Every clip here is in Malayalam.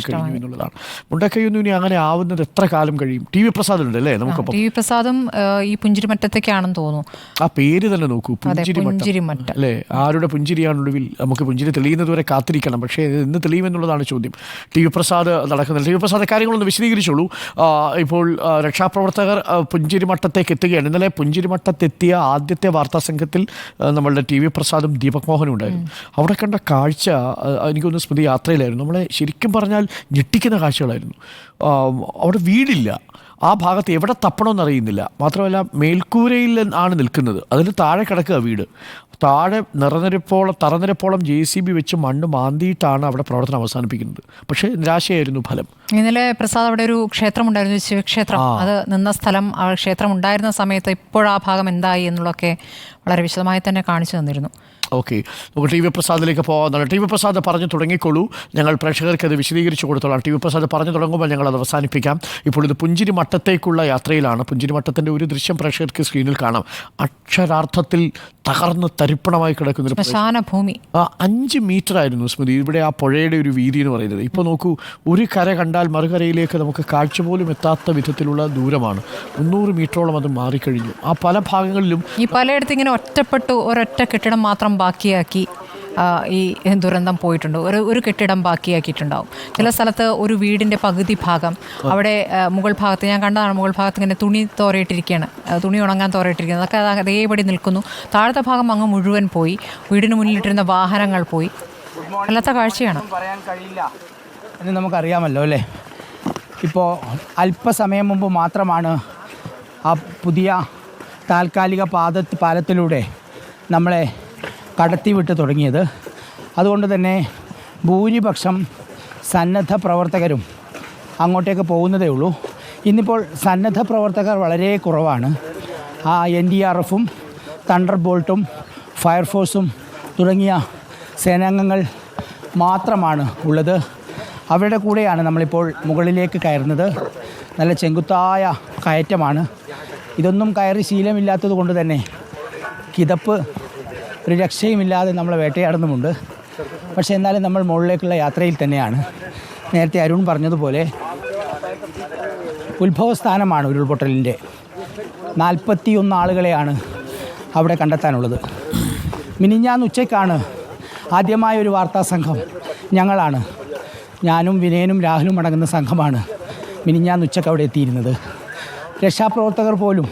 കഴിഞ്ഞു എന്നുള്ളതാണ്. ഇനി അങ്ങനെ ആവുന്നത് എത്ര കാലം കഴിയും? ടി വി പ്രസാദുണ്ട് അല്ലേ നമുക്ക് ടി വി പ്രസാദും ഈ പുഞ്ചിരിമറ്റത്തേക്കാണെന്ന് തോന്നുന്നു. ആ പേര് തന്നെ നോക്കൂ. പുഞ്ചിരിമറ്റം അല്ലേ? ആരുടെ പുഞ്ചിരിയാണൊടുവിൽ നമുക്ക് പുഞ്ചിരി തെളിയുന്നതുവരെ കാത്തിരിക്കണം. പക്ഷേ ഇന്ന് തെളിയുമെന്നുള്ളതാണ് ചോദ്യം. ടി വി പ്രസാദ് നടക്കുന്നത് ടി വി പ്രസാദ് കാര്യങ്ങളൊന്ന് വിശദീകരിച്ചോളൂ. ഇപ്പോൾ രക്ഷാപ്രവർത്തകർ പുഞ്ചിരിമട്ടത്തേക്ക് എത്തുകയാണ്. ഇന്നലെ പുഞ്ചിരിമട്ടത്തെത്തിയ ആദ്യത്തെ വാർത്താ സംഘത്തിൽ നമ്മളുടെ ടി വി പ്രസാദും ദീപക് മോഹനും ഉണ്ടായിരുന്നു. അവിടെ കണ്ട കാഴ്ച എനിക്കൊന്ന് സ്മൃതി യാത്രയിലായിരുന്നു. നമ്മളെ ശരിക്കും പറഞ്ഞാൽ ഞെട്ടിക്കുന്ന കാഴ്ചകളായിരുന്നു. അവിടെ വീടില്ല. ആ ഭാഗത്ത് എവിടെ തപ്പണമെന്ന് അറിയുന്നില്ല. മാത്രമല്ല മേൽക്കൂരയിൽ ആണ് നിൽക്കുന്നത്. അതിന് താഴെ കിടക്കുക വീട്. താഴെ നിറനിരപ്പോളം തറനിരപ്പോളം ജെ സി ബി വെച്ച് മണ്ണ് മാന്തിയിട്ടാണ് അവിടെ പ്രവർത്തനം അവസാനിപ്പിക്കുന്നത്. പക്ഷേ നിരാശയായിരുന്നു ഫലം. ഇന്നലെ പ്രസാദ് അവിടെ ഒരു ക്ഷേത്രം ഉണ്ടായിരുന്നു ശിവക്ഷേത്രം. അത് നിന്ന സ്ഥലം ആ ക്ഷേത്രം ഉണ്ടായിരുന്ന സമയത്ത് ഇപ്പോഴാ ഭാഗം എന്തായി എന്നുള്ളതൊക്കെ വളരെ വിശദമായി തന്നെ കാണിച്ചു തന്നിരുന്നു. ഓക്കെ. നമുക്ക് ടി വി പ്രസാദിലേക്ക് പോകാവുന്നതാണ് ടി വി പ്രസാദ് പറഞ്ഞു തുടങ്ങിക്കോളൂ. ഞങ്ങൾ പ്രേക്ഷകർക്ക് അത് വിശദീകരിച്ചു കൊടുത്തോളാം. ടി വി പ്രസാദ് പറഞ്ഞു തുടങ്ങുമ്പോൾ ഞങ്ങൾ അത് അവസാനിപ്പിക്കാം. ഇപ്പോൾ ഇത് പുഞ്ചിരി മട്ടത്തേക്കുള്ള യാത്രയിലാണ്. പുഞ്ചിരി മട്ടത്തിന്റെ ഒരു ദൃശ്യം പ്രേക്ഷകർക്ക് സ്ക്രീനിൽ കാണാം. അക്ഷരാർത്ഥത്തിൽ തകർന്ന് തരിപ്പണമായി കിടക്കുന്ന ഒരു ശ്മശാന ഭൂമി ആ അഞ്ച് മീറ്റർ ആയിരുന്നു സ്മൃതി. ഇവിടെ ആ പുഴയുടെ ഒരു വീതി എന്ന് പറയുന്നത്. ഇപ്പോൾ നോക്കൂ ഒരു കര കണ്ടാൽ മറുകരയിലേക്ക് നമുക്ക് കാഴ്ച പോലും എത്താത്ത വിധത്തിലുള്ള ദൂരമാണ്. മുന്നൂറ് മീറ്ററോളം അത് മാറിക്കഴിഞ്ഞു. ആ പല ഭാഗങ്ങളിലും ഈ പലയിടത്തും ഇങ്ങനെ ഒറ്റപ്പെട്ടു ഒരൊറ്റ കെട്ടിടം മാത്രം ബാക്കിയാക്കി ഈ ദുരന്തം പോയിട്ടുണ്ട്. ഒരു ഒരു കെട്ടിടം ബാക്കിയാക്കിയിട്ടുണ്ടാവും. ചില സ്ഥലത്ത് ഒരു വീടിന്റെ പകുതി ഭാഗം അവിടെ മുകൾ ഭാഗത്ത് ഞാൻ കണ്ടതാണ് മുകൾ ഭാഗത്ത് ഇങ്ങനെ തുണി തോരയിട്ടിരിക്കുകയാണ് തുണി ഉണങ്ങാൻ തോരയിട്ടിരിക്കുന്നത് അതൊക്കെ അതേപടി നിൽക്കുന്നു. താഴത്തെ ഭാഗം അങ്ങ് മുഴുവൻ പോയി. വീടിന് മുന്നിലിട്ടിരുന്ന വാഹനങ്ങൾ പോയി. നല്ലത്തെ കാഴ്ചയാണ്. പറയാൻ കഴിയില്ല എന്ന് നമുക്കറിയാമല്ലോ അല്ലേ? ഇപ്പോൾ അല്പസമയം മുമ്പ് മാത്രമാണ് ആ പുതിയ താൽക്കാലിക പാത പാലത്തിലൂടെ നമ്മളെ കടത്തിവിട്ട് തുടങ്ങിയത്. അതുകൊണ്ട് തന്നെ ഭൂരിപക്ഷം സന്നദ്ധ പ്രവർത്തകരും അങ്ങോട്ടേക്ക് പോകുന്നതേ ഉള്ളൂ. ഇന്നിപ്പോൾ സന്നദ്ധ പ്രവർത്തകർ വളരെ കുറവാണ്. ആ എൻ ഡി ആർ എഫും തണ്ടർ ബോൾട്ടും ഫയർഫോഴ്സും തുടങ്ങിയ സേനാംഗങ്ങൾ മാത്രമാണ് ഉള്ളത്. അവരുടെ കൂടെയാണ് നമ്മളിപ്പോൾ മുകളിലേക്ക് കയറുന്നത്. നല്ല ചെങ്കുത്തായ കയറ്റമാണ്. ഇതൊന്നും കയറി ശീലമില്ലാത്തത് കൊണ്ട് തന്നെ കിതപ്പ് ഒരു രക്ഷയുമില്ലാതെ നമ്മൾ വേട്ടയാടുന്നുമുണ്ട്. പക്ഷേ എന്നാലും നമ്മൾ മുകളിലേക്കുള്ള യാത്രയിൽ തന്നെയാണ്. നേരത്തെ അരുൺ പറഞ്ഞതുപോലെ ഉത്ഭവസ്ഥാനമാണ് ഉരുൾപൊട്ടലിന്റെ. നാൽപ്പത്തിയൊന്ന് ആളുകളെയാണ് അവിടെ കണ്ടെത്താനുള്ളത്. മിനിഞ്ഞാന്ന് ഉച്ചയ്ക്കാണ് ആദ്യമായ ഒരു വാർത്താ സംഘം ഞങ്ങളാണ്. ഞാനും വിനയനും രാഹുലും അടങ്ങുന്ന സംഘമാണ്. മിനിഞ്ഞാന്ന് ഉച്ചയ്ക്ക് അവിടെ എത്തിയിരുന്നത്. രക്ഷാപ്രവർത്തകർ പോലും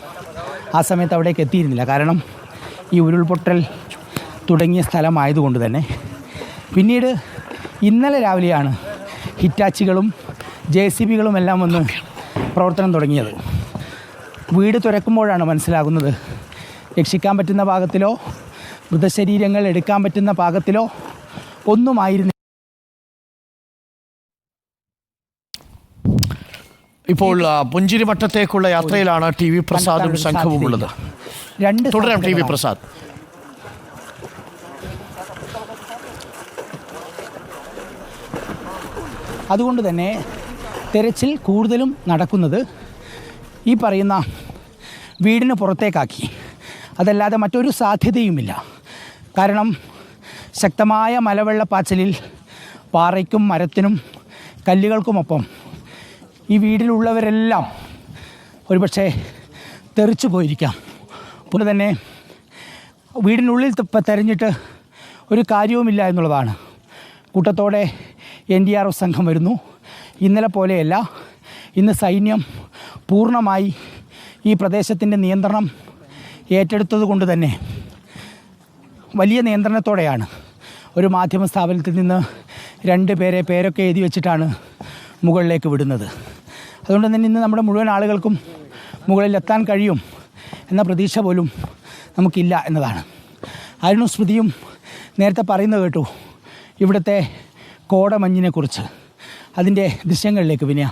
ആ സമയത്ത് അവിടേക്ക് എത്തിയിരുന്നില്ല. കാരണം ഈ ഉരുൾപൊട്ടൽ തുടങ്ങിയ സ്ഥലമായതുകൊണ്ട് തന്നെ. പിന്നീട് ഇന്നലെ രാവിലെയാണ് ഹിറ്റാച്ചികളും ജെ സി ബികളും എല്ലാം വന്ന് പ്രവർത്തനം തുടങ്ങിയത്. വീട് തുരക്കുമ്പോഴാണ് മനസ്സിലാകുന്നത്. രക്ഷിക്കാൻ പറ്റുന്ന ഭാഗത്തിലോ മൃതശരീരങ്ങൾ എടുക്കാൻ പറ്റുന്ന ഭാഗത്തിലോ ഒന്നുമായിരുന്നു ഇപ്പോൾ ആ, പുഞ്ചിരി വട്ടത്തേക്കുള്ള യാത്രയിലാണ് ടി വി പ്രസാദും സംഘവും ഉള്ളത്. രണ്ട് തുടരാം ടി വി പ്രസാദ്. അതുകൊണ്ട് തന്നെ തെരച്ചിൽ കൂടുതലും നടക്കുന്നത് ഈ പറയുന്ന വീടിന് പുറത്തേക്കാക്കി. അതല്ലാതെ മറ്റൊരു സാധ്യതയുമില്ല. കാരണം ശക്തമായ മലവെള്ളപ്പാച്ചിലിൽ പാറയ്ക്കും മരത്തിനും കല്ലുകൾക്കുമൊപ്പം ഈ വീട്ടിലുള്ളവരെല്ലാം ഒരുപക്ഷെ തെറിച്ചു പോയിരിക്കാം. അതുപോലെ തന്നെ വീടിനുള്ളിൽ തെരഞ്ഞിട്ട് ഒരു കാര്യവുമില്ല എന്നുള്ളതാണ്. കൂട്ടത്തോടെ എൻ ഡി ആർ എഫ് സംഘം വരുന്നു. ഇന്നലെ പോലെയല്ല. ഇന്ന് സൈന്യം പൂർണമായി ഈ പ്രദേശത്തിന്റെ നിയന്ത്രണം ഏറ്റെടുത്തത് കൊണ്ട് തന്നെ വലിയ നിയന്ത്രണത്തോടെയാണ്. ഒരു മാധ്യമ സ്ഥാപനത്തിൽ നിന്ന് രണ്ട് പേരെ പേരൊക്കെ എഴുതി വെച്ചിട്ടാണ് മുകളിലേക്ക് വിടുന്നത്. അതുകൊണ്ട് തന്നെ ഇന്ന് നമ്മുടെ മുഴുവൻ ആളുകൾക്കും മുകളിലെത്താൻ കഴിയും എന്ന പ്രതീക്ഷ പോലും നമുക്കില്ല എന്നതാണ്. അരുണും സ്മൃതിയും നേരത്തെ പറയുന്നത് കേട്ടു ഇവിടുത്തെ കോടമഞ്ഞിനെക്കുറിച്ച്. അതിന്റെ ദൃശ്യങ്ങളിലേക്ക് വിനയ.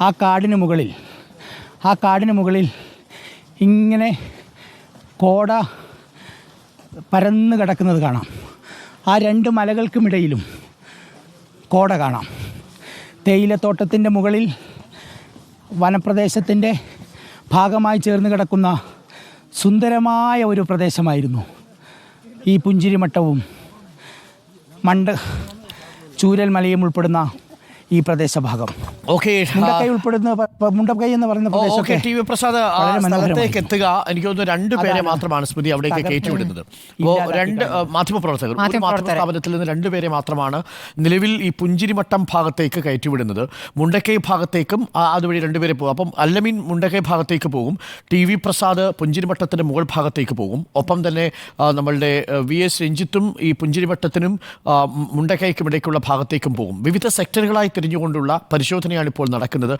ആ കാടിന് മുകളിൽ ആ കാടിന് മുകളിൽ ഇങ്ങനെ കോട പരന്ന് കിടക്കുന്നത് കാണാം. ആ രണ്ട് മലകൾക്കുമിടയിലും കോട കാണാം. തേയിലത്തോട്ടത്തിന്റെ മുകളിൽ വനപ്രദേശത്തിന്റെ ഭാഗമായി ചേർന്ന് കിടക്കുന്ന സുന്ദരമായ ഒരു പ്രദേശമായിരുന്നു ഈ പുഞ്ചിരിമട്ടവും. മണ്ട് ചൂരൽ മലയും ഉൾപ്പെടുന്ന ഈ പ്രദേശഭാഗം. ഓക്കെ മുണ്ടക്കൈ ഉൾപ്പെടുന്ന മുണ്ടക്കൈ എന്ന് പറയുന്ന ഓക്കെ ടി വി പ്രസാദ് ആ സ്ഥലത്തേക്ക് എത്തുക. എനിക്ക് തോന്നുന്നു രണ്ട് പേരെ മാത്രമാണ് സ്മൃതി അവിടേക്ക് കയറ്റിവിടുന്നത് അപ്പോൾ രണ്ട് മാധ്യമപ്രവർത്തകർ മാധ്യമ. സ്ഥാപനത്തിൽ നിന്ന് രണ്ടുപേരെ മാത്രമാണ് നിലവിൽ ഈ പുഞ്ചിരിമട്ടം ഭാഗത്തേക്ക് കയറ്റിവിടുന്നത് മുണ്ടക്കൈ ഭാഗത്തേക്കും അതുവഴി രണ്ടുപേരെ പോകും. അപ്പം അല്ലമീൻ മുണ്ടക്കൈ ഭാഗത്തേക്ക് പോകും ടി വി പ്രസാദ് പുഞ്ചിരിമട്ടത്തിന്റെ മുകൾ ഭാഗത്തേക്ക് പോകും. ഒപ്പം തന്നെ നമ്മളുടെ വി എസ് രഞ്ജിത്തും ഈ പുഞ്ചിരിമട്ടത്തിനും മുണ്ടക്കൈക്കും ഇടയ്ക്കുള്ള ഭാഗത്തേക്കും പോകും. വിവിധ സെക്ടറുകളായി തിരിഞ്ഞുകൊണ്ടുള്ള പരിശോധനയാണ് ഇപ്പോൾ നടക്കുന്നത്.